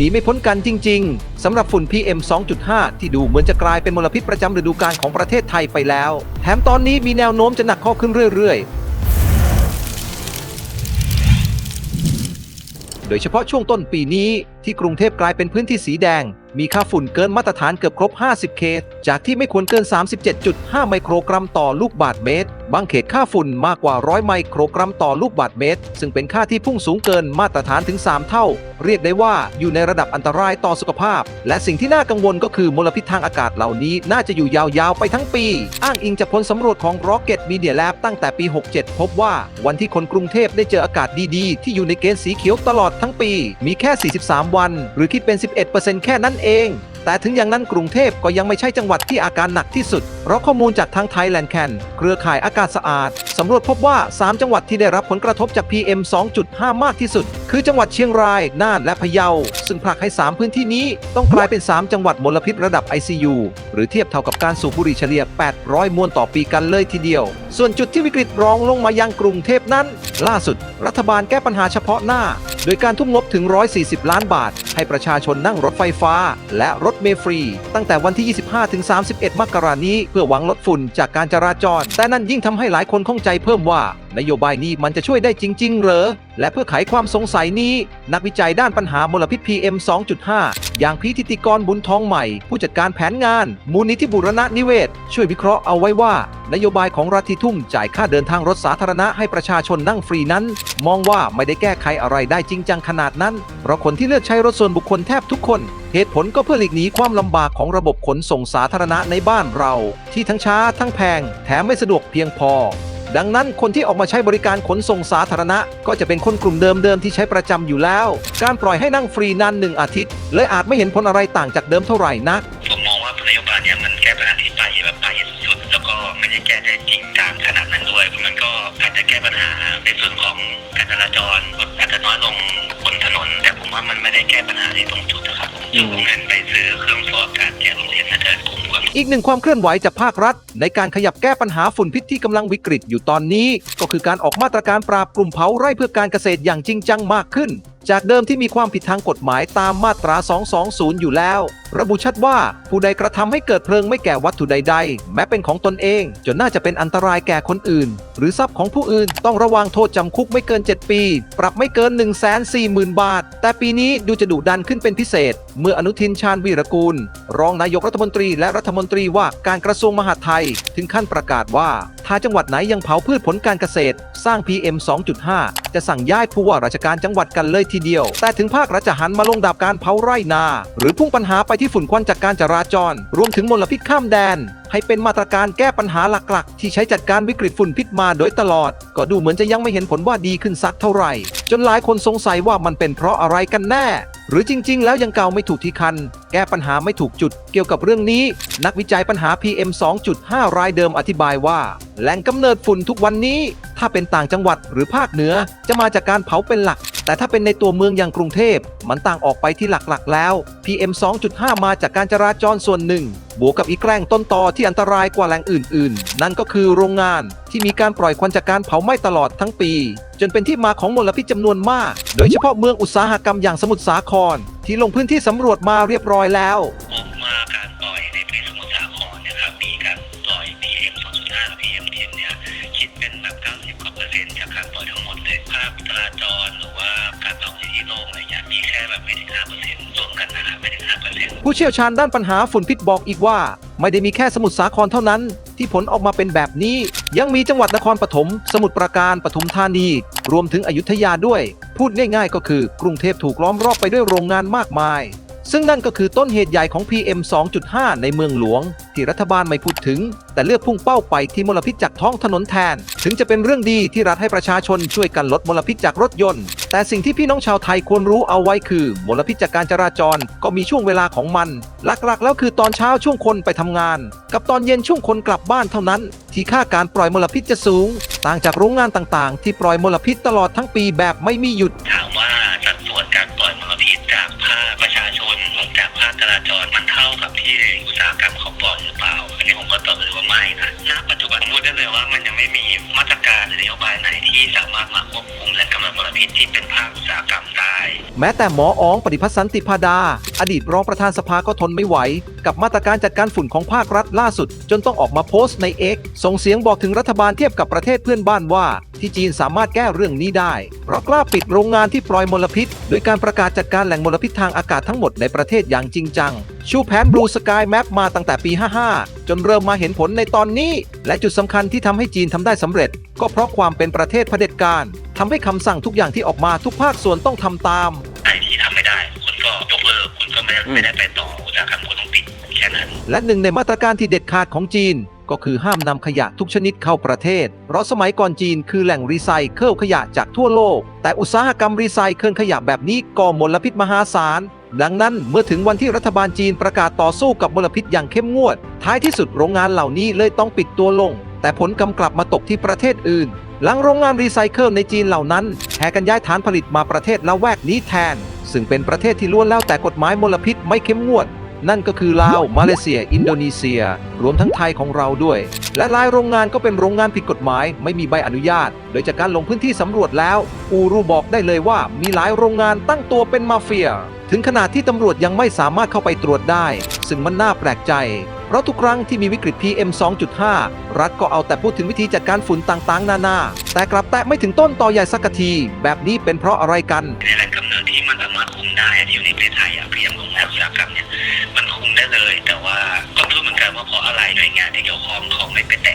หนีไม่พ้นกันจริง ๆสำหรับฝุ่น PM 2.5 ที่ดูเหมือนจะกลายเป็นมลพิษประจำฤดูกาลของประเทศไทยไปแล้ว แถมตอนนี้มีแนวโน้มจะหนักข้อขึ้นเรื่อยๆ โดยเฉพาะช่วงต้นปีนี้ที่กรุงเทพกลายเป็นพื้นที่สีแดง มีค่าฝุ่นเกินมาตรฐานเกือบครบ 50 เขต จากที่ไม่ควรเกิน 37.5 ไมโครกรัมต่อลูกบาศก์เมตร บางเขตค่าฝุ่นมากกว่า 100 ไมโครกรัมต่อลูกบาศก์เมตร ซึ่งเป็นค่าที่พุ่งสูงเกินมาตรฐานถึง 3 เท่า เรียกได้ว่าอยู่ในระดับอันตรายต่อสุขภาพ และสิ่งที่น่ากังวลก็คือมลพิษทางอากาศเหล่านี้น่าจะอยู่ยาวๆไปทั้งปี อ้างอิงจากผลสำรวจของ Rocket Media Lab ตั้งแต่ปี 67 พบว่าวันที่คนกรุงเทพได้เจออากาศดีๆ ที่อยู่ในเกณฑ์สีเขียวตลอดทั้งปี มีแค่ 43 วัน หรือคิดเป็น 11%แค่นั้นเองแต่ถึงอย่างนั้นกรุงเทพก็ยังไม่ใช่จังหวัดที่อาการหนักที่สุด เพราะข้อมูลจากทางไทยแลนด์แคนเครือข่ายอากาศสะอาด สำรวจพบว่า 3 จังหวัดที่ได้รับผลกระทบจาก PM 2.5 มากที่สุด คือจังหวัดเชียงราย น่านและพะเยา ซึ่งผลักให้ 3 พื้นที่นี้ต้องกลายเป็น 3 จังหวัดมลพิษระดับ ICU หรือเทียบเท่ากับการสูบบุหรี่เฉลี่ย 800 มวนต่อปีกันเลยทีเดียว ส่วนจุดที่วิกฤตรองลงมายังกรุงเทพนั้น ล่าสุด รัฐบาลแก้ปัญหาเฉพาะหน้า โดยการทุ่มงบถึง 140 ล้านบาท ให้ประชาชนนั่งรถไฟฟ้า และรถเมล์ฟรี ตั้งแต่วันที่ 25 ถึง 31 มกรานี้ เพื่อหวังลดฝุ่นจากการจราจร แต่นั่นยิ่งทำให้หลายคนข้องใจเพิ่มว่า นโยบายนี้มันจะช่วยได้จริง ๆ เหรอ และเพื่อไขความสงสัยนี้ นักวิจัยด้านปัญหามลพิษ PM 2.5 อย่างพีทิติกรบุญทองใหม่ ผู้จัดการแผนงาน มูลนิธิบุรณะนิเวศ ช่วยวิเคราะห์เอาไว้ว่า นโยบายของรัฐที่ทุ่มจ่ายค่าเดินทางรถสาธารณะให้ประชาชนนั่งฟรีนั้น มองว่าไม่ได้แก้ไขอะไรได้จริงจังขนาดนั้น เพราะคนที่เลือกใช้รถส่วนบุคคลแทบทุกคนเหตุผลก็เพื่อหลีกหนีความลำบากของระบบขนส่งสาธารณะในบ้านเรา ที่ทั้งช้าทั้งแพง แถมไม่สะดวกเพียงพอ ดังนั้นคนที่ออกมาใช้บริการขนส่งสาธารณะ ก็จะเป็นคนกลุ่มเดิมๆที่ใช้ประจำอยู่แล้ว การปล่อยให้นั่งฟรีนานหนึ่งอาทิตย์เลยอาจไม่เห็นผลอะไรต่างจากเดิมเท่าไหร่นักผมมองว่านโยบายเนี้ยมันแก้ปัญหาที่ปลายแบบปลายสุดแล้วก็ไม่ได้แก้ได้จริงจังขนาดนั้นด้วยมันก็อาจจะแก้ปัญหาในส่วนของการจราจรอาจจะน้อยลงบนถนน แต่ผมว่ามันไม่ได้แก้ปัญหาในตรงจุดนะครับ ผมจะเอาเงินไปซื้อเครื่องฟอกอากาศแจกโรงเรียนน่าจะคุ้มกว่าอีกหนึ่งความเคลื่อนไหวจากภาครัฐ ในการขยับแก้ปัญหาฝุ่นพิษที่กำลังวิกฤตอยู่ตอนนี้ ก็คือการออกมาตรการปราบกลุ่มเผาไร่เพื่อการเกษตรอย่างจริงจังมากขึ้นจากเดิมที่มีความผิดทางกฎหมายตามมาตรา 220 อยู่แล้ว ระบุชัดว่าผู้ใดกระทำให้เกิดเพลิงไม่แก่วัตถุใดๆ แม้เป็นของตนเอง จนน่าจะเป็นอันตรายแก่คนอื่น หรือทรัพย์ของผู้อื่นต้องระวังโทษจำคุกไม่เกิน 7 ปี ปรับไม่เกิน 1 4 0 0 0 0 บาท แต่ปีนี้ดูจะดุดันขึ้นเป็นพิเศษ เมื่ออนุทินชาญวีรกูล รองนายกรัฐมนตรีและรัฐมนตรีว่าการกระทรวงมหาดไทย ถึงขั้นประกาศว่าถ้าจังหวัดไหนยังเผาพืชผลการเกษตร สร้าง PM 2.5 จะสั่งย้ายผู้ว่าราชการจังหวัดกันเลยทีเดียว แต่ถึงภาครัฐจะหันมาลงดาบการเผาไร่นา หรือพุ่งปัญหาไปที่ฝุ่นควันจากการจราจร รวมถึงมลพิษข้ามแดน ให้เป็นมาตรการแก้ปัญหาหลักๆ ที่ใช้จัดการวิกฤตฝุ่นพิษมาโดยตลอด ก็ดูเหมือนจะยังไม่เห็นผลว่าดีขึ้นสักเท่าไหร่ จนหลายคนสงสัยว่ามันเป็นเพราะอะไรกันแน่ หรือจริง ๆ แล้วยังเกาไม่ถูกที่คัน แก้ปัญหาไม่ถูกจุด เกี่ยวกับเรื่องนี้ นักวิจัยปัญหา PM 2.5 รายเดิมอธิบายว่า แหล่งกำเนิดฝุ่นทุกวันนี้ ถ้าเป็นต่างจังหวัดหรือภาคเหนือจะมาจากการเผาเป็นหลัก แต่ถ้าเป็นในตัวเมืองอย่างกรุงเทพ มันต่างออกไปที่หลักๆแล้ว PM 2.5 มาจากการจราจรส่วนหนึ่ง บวกกับอีกแกล้งต้นตอที่อันตรายกว่าแหล่งอื่น ๆ นั่นก็คือโรงงานที่มีการปล่อยควันจากการเผาไหม้ตลอดทั้งปี จนเป็นที่มาของมลพิษจำนวนมาก โดยเฉพาะเมืองอุตสาหกรรมอย่างสมุทรสาคร ที่ลงพื้นที่สำรวจมาเรียบร้อยแล้วมาการปล่อยในพื้นสมุทรสาครเนี่ยครับมีการปล่อย PM 2.5 PM 10เนี่ยาพจราจรหรือว่าการเผาในที่โล่งอะไรเงี้ยมีแค่แบบไม่ถึงห้าเปอร์เซ็นต์รวมกันนะไม่ถึงห้าเปอร์เซ็นต์ผู้เชี่ยวชาญด้านปัญหาฝุ่นพิษบอกอีกว่า ไม่ได้มีแค่สมุทรสาครเท่านั้น ที่ผลออกมาเป็นแบบนี้ ยังมีจังหวัดนครปฐมสมุทรปราการปทุมธานี รวมถึงอยุธยาด้วย พูดง่าย ๆ ก็คือกรุงเทพถูกล้อมรอบไปด้วยโรงงานมากมาย ซึ่งนั่นก็คือต้นเหตุใหญ่ของ PM 2.5 ในเมืองหลวง ที่รัฐบาลไม่พูดถึง แต่เลือกพุ่งเป้าไปที่มลพิษจากท้องถนนแทน ถึงจะเป็นเรื่องดีที่รัฐให้ประชาชนช่วยกันลดมลพิษจากรถยนต์ แต่สิ่งที่พี่น้องชาวไทยควรรู้เอาไว้คือ มลพิษจากการจราจรก็มีช่วงเวลาของมัน หลักๆ แล้วคือตอนเช้าช่วงคนไปทำงาน กับตอนเย็นช่วงคนกลับบ้านเท่านั้น ที่ค่าการปล่อยมลพิษจะสูง ต่างจากโรงงานต่างๆ ที่ปล่อยมลพิษตลอดทั้งปีแบบไม่มีหยุดถามว่า ตอบเลยว่าไม่นะณปัจจุบันพูดได้เลยว่ามันยังไม่มีมาตรการหรือนโยบายไหนที่สามารถมาควบคุมและกำหนดมลพิษที่เป็นภาคอุตสาหกรรมได แม้แต่หมออ๋องปฏิพัฒน์สันติพาดา อดีตรองประธานสภาก็ทนไม่ไหว กับมาตรการจัดการฝุ่นของภาครัฐล่าสุด จนต้องออกมาโพสต์ใน X ส่งเสียงบอกถึงรัฐบาลเทียบกับประเทศเพื่อนบ้านว่า ที่จีนสามารถแก้เรื่องนี้ได้ เพราะกล้าปิดโรงงานที่ปล่อยมลพิษ โดยการประกาศจัดการแหล่งมลพิษทางอากาศทั้งหมดในประเทศอย่างจริงจัง ชูแผน Blue Sky Map มาตั้งแต่ปี 55 จนเริ่มมาเห็นผลในตอนนี้ และจุดสำคัญที่ทำให้จีนทำได้สำเร็จ ก็เพราะความเป็นประเทศเผด็จการ ทำให้คำสั่งทุกอย่างที่ออกมาทุกภาคส่วนต้องทำตามไอ้ที่ทำไม่ได้ คุณก็ยกเลิก คุณก็ไม่ได้ไม่ได้ไปต่ออุตสาหกรรมคุณต้องปิดแค่นั้น และหนึ่งในมาตรการที่เด็ดขาดของจีน ก็คือห้ามนำขยะทุกชนิดเข้าประเทศ เพราะสมัยก่อนจีนคือแหล่งรีไซเคิลขยะจากทั่วโลก แต่อุตสาหกรรมรีไซเคิลขยะแบบนี้ก่อมลพิษมหาศาล ดังนั้นเมื่อถึงวันที่รัฐบาลจีนประกาศต่อสู้กับมลพิษอย่างเข้มงวด ท้ายที่สุดโรงงานเหล่านี้เลยต้องปิดตัวลง แต่ผลกำกลับมาตกที่ประเทศอื่น หลังโรงงานรีไซเคิลในจีนเหล่านั้นแห่กันย้ายฐานผลิตมาประเทศละแวกนี้แทน ซึ่งเป็นประเทศที่ล้วนแล้วแต่กฎหมายมลพิษไม่เข้มงวด นั่นก็คือลาว มาเลเซีย อินโดนีเซีย รวมทั้งไทยของเราด้วย และหลายโรงงานก็เป็นโรงงานผิดกฎหมาย ไม่มีใบอนุญาต โดยจากการลงพื้นที่สำรวจแล้ว อูรูบอกได้เลยว่ามีหลายโรงงานตั้งตัวเป็นมาเฟีย ถึงขนาดที่ตำรวจยังไม่สามารถเข้าไปตรวจได้ ซึ่งมันน่าแปลกใจ เพราะทุกครั้งที่มีวิกฤต PM 2.5 รัฐก็เอาแต่พูดถึงวิธีจัดการฝุ่นต่างๆ นานา แต่กลับแตะไม่ถึงต้นต่อใหญ่สักที แบบนี้เป็นเพราะอะไรกันในแหล่งกำเนิดที่มันสามารถคุมได้ที่อยู่ในประเทศไทยอะ PM ของอุตสาหกรรมเนี่ยมันคุมได้เลย แต่ว่าก็ไม่รู้เหมือนกันว่าเพราะอะไรหน่วยงานที่เกี่ยวข้องเขาไม่ไปแต